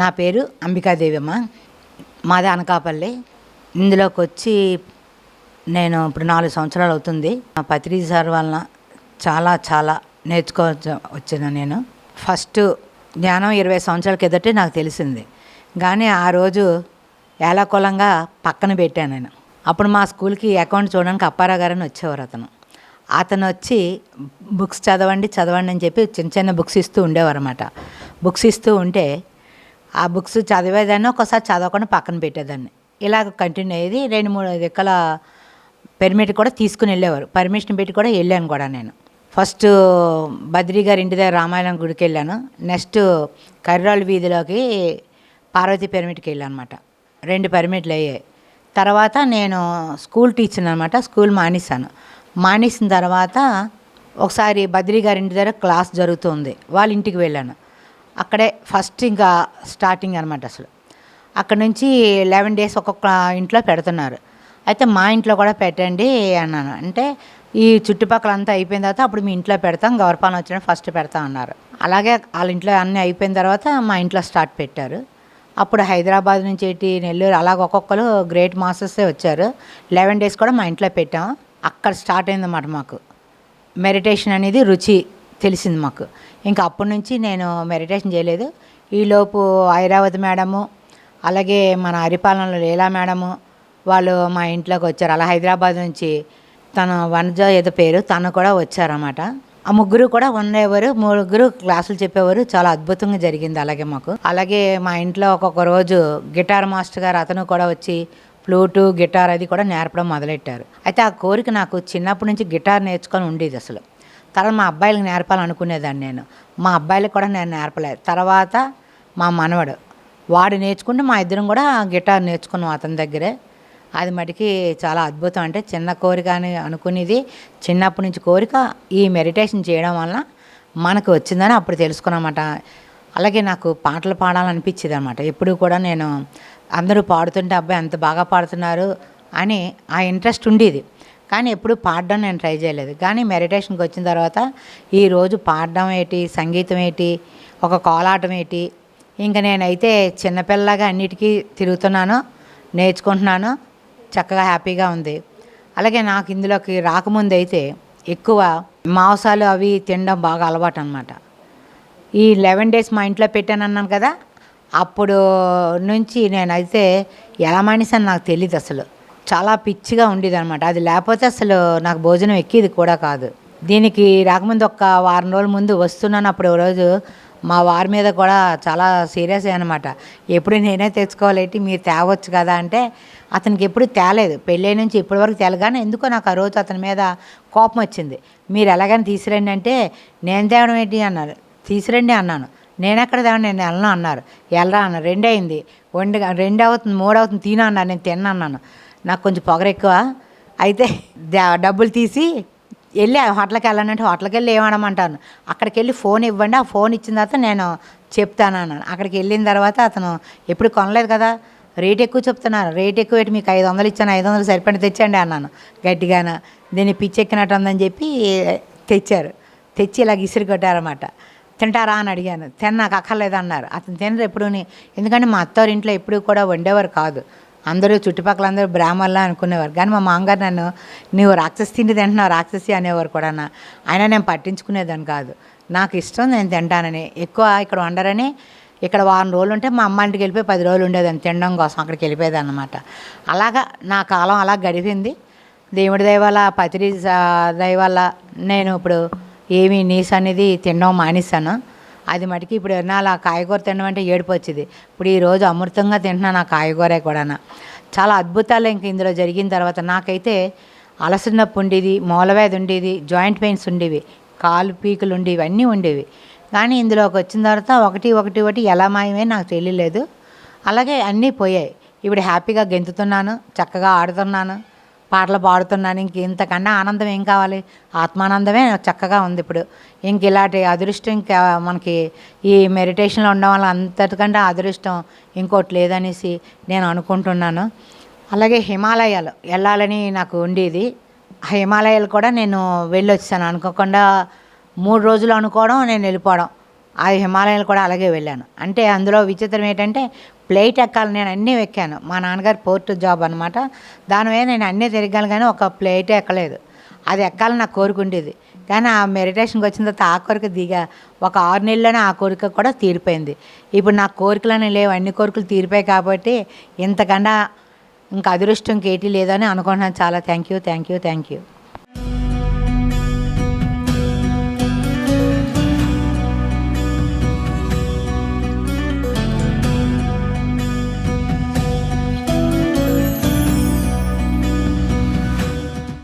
నా పేరు అంబికాదేవి అమ్మ మాది అనకాపల్లి. ఇందులోకి వచ్చి నేను ఇప్పుడు నాలుగు సంవత్సరాలు అవుతుంది. మా పత్రి సార్ వలన చాలా చాలా నేర్చుకోవచ్చు వచ్చిన నేను. ఫస్ట్ జ్ఞానం ఇరవై సంవత్సరాల కిందటే నాకు తెలిసింది. కానీ ఆ రోజు ఏలాకులంగా పక్కన పెట్టాను నేను. అప్పుడు మా స్కూల్కి అకౌంట్ చూడడానికి అప్పారావు గారని వచ్చేవారు అతను. అతను వచ్చి బుక్స్ చదవండి చదవండి అని చెప్పి చిన్న చిన్న బుక్స్ ఇస్తూ ఉండేవారు అనమాట బుక్స్ ఇస్తూ ఉంటే ఆ బుక్స్ చదివేదాన్ని ఒకసారి చదవకుండా పక్కన పెట్టేదాన్ని. ఇలాగ కంటిన్యూ అయ్యేది. రెండు మూడు దిక్కల పెర్మిట్ కూడా తీసుకుని వెళ్ళేవారు. పర్మిషన్ పెట్టి కూడా వెళ్ళాను కూడా నేను. ఫస్ట్ బద్రి గారి ఇంటి దగ్గర రామాయణం గుడికి వెళ్ళాను. నెక్స్ట్ కర్రాళ్ళ వీధిలోకి పార్వతి పిరమిడ్కి వెళ్ళాను అనమాట రెండు పిరమిడ్లు అయ్యాయి. తర్వాత నేను స్కూల్ టీచర్ అనమాట స్కూల్ మానేశాను. మానేసిన తర్వాత ఒకసారి బద్రి గారి ఇంటి దగ్గర క్లాస్ జరుగుతుంది వాళ్ళ ఇంటికి వెళ్ళాను. అక్కడే ఫస్ట్ ఇంకా స్టార్టింగ్ అనమాట అసలు. అక్కడ నుంచి లెవెన్ డేస్ ఒక్కొక్క ఇంట్లో పెడుతున్నారు. అయితే మా ఇంట్లో కూడా పెట్టండి అన్నాను. అంటే ఈ చుట్టుపక్కల అంతా అయిపోయిన తర్వాత అప్పుడు మీ ఇంట్లో పెడతాం గవర్పాలన వచ్చిన ఫస్ట్ పెడతాం అన్నారు. అలాగే వాళ్ళ ఇంట్లో అన్నీ అయిపోయిన తర్వాత మా ఇంట్లో స్టార్ట్ పెట్టారు. అప్పుడు హైదరాబాద్ నుంచి ఏంటి నెల్లూరు అలాగ ఒక్కొక్కరు గ్రేట్ మాస్టర్సే వచ్చారు. లెవెన్ డేస్ కూడా మా ఇంట్లో పెట్టాం. అక్కడ స్టార్ట్ అయిందన్నమాట మాకు. మెడిటేషన్ అనేది రుచి. తెలిసింది మాకు. ఇంకా అప్పటి నుంచి నేను మెడిటేషన్ చేయలేదు. ఈలోపు ఐరావతి మేడము అలాగే మన హరిపాలనలో లీలా మేడము వాళ్ళు మా ఇంట్లోకి వచ్చారు. అలా హైదరాబాద్ నుంచి తన వనజ ఏదో పేరు తను కూడా వచ్చారన్నమాట. ఆ ముగ్గురు కూడా ఉండేవారు. ముగ్గురు క్లాసులు చెప్పేవారు. చాలా అద్భుతంగా జరిగింది అలాగే మాకు. అలాగే మా ఇంట్లో ఒక్కొక్క రోజు గిటార్ మాస్టర్ గారు అతను కూడా వచ్చి ఫ్లూటు గిటార్ అది కూడా నేర్పడం మొదలెట్టారు. అయితే ఆ కోరిక నాకు చిన్నప్పటి నుంచి గిటార్ నేర్చుకొని ఉండేది అసలు. తర్వాత మా అబ్బాయిలకు నేర్పాలనుకునేదాన్ని నేను. మా అబ్బాయిలకు కూడా నేను నేర్పలేదు తర్వాత మా మనవడు వాడు నేర్చుకుంటే మా ఇద్దరం కూడా గిటార్ నేర్చుకున్నాం అతని దగ్గరే. అది మటుకి చాలా అద్భుతం. అంటే చిన్న కోరిక అని అనుకునేది చిన్నప్పటి నుంచి కోరిక ఈ మెడిటేషన్ చేయడం వల్ల మనకు వచ్చిందని అప్పుడు తెలుసుకున్నమాట. అలాగే నాకు పాటలు పాడాలనిపించేది అనమాట ఎప్పుడు కూడా నేను అందరూ పాడుతుంటే అబ్బాయి అంత బాగా పాడుతున్నారు అని ఆ ఇంట్రెస్ట్ ఉండేది. కానీ ఎప్పుడు పాడడం నేను ట్రై చేయలేదు. కానీ మెడిటేషన్కి వచ్చిన తర్వాత ఈరోజు పాడడం ఏంటి సంగీతం ఏంటి ఒక కోలాటం ఏంటి ఇంకా నేనైతే చిన్నపిల్లగా అన్నిటికీ తిరుగుతున్నాను నేర్చుకుంటున్నాను చక్కగా హ్యాపీగా ఉంది. అలాగే నాకు ఇందులోకి రాకముందు అయితే ఎక్కువ మాంసాలు అవి తినడం బాగా అలవాటు అనమాట ఈ లెవెన్ డేస్ మా ఇంట్లో పెట్టాను అన్నాను కదా అప్పుడు నుంచి నేనైతే ఎలా మానేసాను నాకు తెలియదు అసలు చాలా పిచ్చిగా ఉండేది అనమాట అది లేకపోతే అసలు నాకు భోజనం ఎక్కేది కూడా కాదు. దీనికి రాకముందు ఒక వారం రోజుల ముందు వస్తున్నాను అప్పుడు ఓ రోజు మా వారి మీద కూడా చాలా సీరియస్ అనమాట ఎప్పుడు నేనే తెచ్చుకోవాలేంటి మీరు తేవచ్చు కదా అంటే అతనికి ఎప్పుడు తేలేదు. పెళ్ళి నుంచి ఇప్పటివరకు తేలగానే ఎందుకో నాకు ఆ రోజు అతని మీద కోపం వచ్చింది. మీరు ఎలాగని తీసుకురండి అంటే నేను తేవడం ఏంటి అన్నారు. తీసిరండి అన్నాను. నేను ఎక్కడ తేవండి నేను వెళ్ళను అన్నారు. వెళ్ళరా అన్నారు. రెండు అయింది వండి రెండు అవుతుంది మూడు అవుతుంది తిన అన్నారు. నేను తిన్నాను నాకు కొంచెం పొగర ఎక్కువ. అయితే డబ్బులు తీసి వెళ్ళి ఆ హోటల్కి వెళ్ళానంటే హోటల్కి వెళ్ళి ఏమనమంటాను. అక్కడికి వెళ్ళి ఫోన్ ఇవ్వండి. ఆ ఫోన్ ఇచ్చిన తర్వాత నేను చెప్తాను అన్నాను. అక్కడికి వెళ్ళిన తర్వాత అతను ఎప్పుడు కొనలేదు కదా. రేట్ ఎక్కువ చెప్తున్నారు. రేట్ ఎక్కువ పెట్టి మీకు ఐదు వందలు ఇచ్చాను. ఐదు వందలు సరిపడి తెచ్చండి అన్నాను. గట్టిగాన. దీన్ని పిచ్చెక్కినట్టు ఉందని చెప్పి తెచ్చారు. తెచ్చి ఇలా ఇసురు కొట్టారన్నమాట. తింటారా అని అడిగాను. తిన్న నాకు అక్కర్లేదు అన్నారు. అతను తినరు ఎప్పుడూని. ఎందుకంటే మా అత్తవారి ఇంట్లో ఎప్పుడు కూడా వండేవారు కాదు. అందరూ చుట్టుపక్కల అందరూ బ్రాహ్మణులా అనుకునేవారు. కానీ మా మామగారు నన్ను నువ్వు రాక్షసి తిండి తింటున్నావు రాక్షసి అనేవారు కూడా అయినా నేను పట్టించుకునేదాన్ని కాదు. నాకు ఇష్టం నేను తింటానని. ఎక్కువ ఇక్కడ వండరని ఇక్కడ వారం రోజులు ఉంటే మా అమ్మ ఇంటికి వెళ్ళిపోయి పది రోజులు ఉండేదాన్ని తినడం కోసం అక్కడికి వెళ్ళిపోయేది అనమాట అలాగా నా కాలం అలా గడిపింది దేవుడి దైవాల పతిరి దయ నేను ఇప్పుడు ఏమీ నీస్ అనేది తినడం మానేశాను. అది మటుకి ఇప్పుడు ఎన్నాళ్ళు అలా కాయగూర తినడం అంటే ఏడుపు వచ్చేది. ఇప్పుడు ఈరోజు అమృతంగా తింటున్నాను ఆ కాయగూరే కూడా చాలా అద్భుతాలు ఇంక ఇందులో జరిగిన తర్వాత నాకైతే అలసట నొప్పి ఉండేది మూలవేది ఉండేది జాయింట్ పెయిన్స్ ఉండేవి కాలు పీకులు ఉండేవి అన్నీ ఉండేవి. కానీ ఇందులోకి వచ్చిన తర్వాత ఒకటి ఒకటి ఒకటి ఎలా మాయమే నాకు తెలియలేదు. అలాగే అన్నీ పోయాయి. ఇప్పుడు హ్యాపీగా గెంతుతున్నాను చక్కగా ఆడుతున్నాను. పాటలు పాడుతున్నాను ఇంక ఇంతకన్నా ఆనందం ఏం కావాలి? ఆత్మానందమే చక్కగా ఉంది ఇప్పుడు. ఇంక ఇలాంటి అదృష్టం ఇంకా మనకి ఈ మెడిటేషన్లో ఉండడం వల్ల అంతటికంటే అదృష్టం ఇంకోటి లేదనేసి నేను అనుకుంటున్నాను. అలాగే హిమాలయాలు వెళ్ళాలని నాకు ఉండేది. ఆ హిమాలయాలు కూడా నేను వెళ్ళొచ్చాను. అనుకోకుండా మూడు రోజులు అనుకోవడం నేను వెళ్ళిపోవడం. ఆ హిమాలయాలు కూడా అలాగే వెళ్ళాను. అంటే అందులో విచిత్రం ఏంటంటే ప్లేట్ ఎక్కాలి నేను అన్నీ ఎక్కాను. మా నాన్నగారు పోర్ట్ జాబ్ అనమాట దాని మీద నేను అన్నీ తిరగాలి కానీ ఒక ప్లేట్ ఎక్కలేదు. అది ఎక్కాలని నాకు కోరుకుండేది కానీ ఆ మెడిటేషన్కి వచ్చిన తర్వాత ఆ కోరిక దిగా ఒక ఆరు నెలల్లోనే ఆ కోరిక కూడా తీరిపోయింది. ఇప్పుడు నా కోరికలని లేవు. అన్ని కోరికలు తీరిపోయాయి కాబట్టి ఇంతకన్నా ఇంకా అదృష్టం కేటీ లేదని అనుకుంటున్నాను చాలా. Thank you thank you thank you.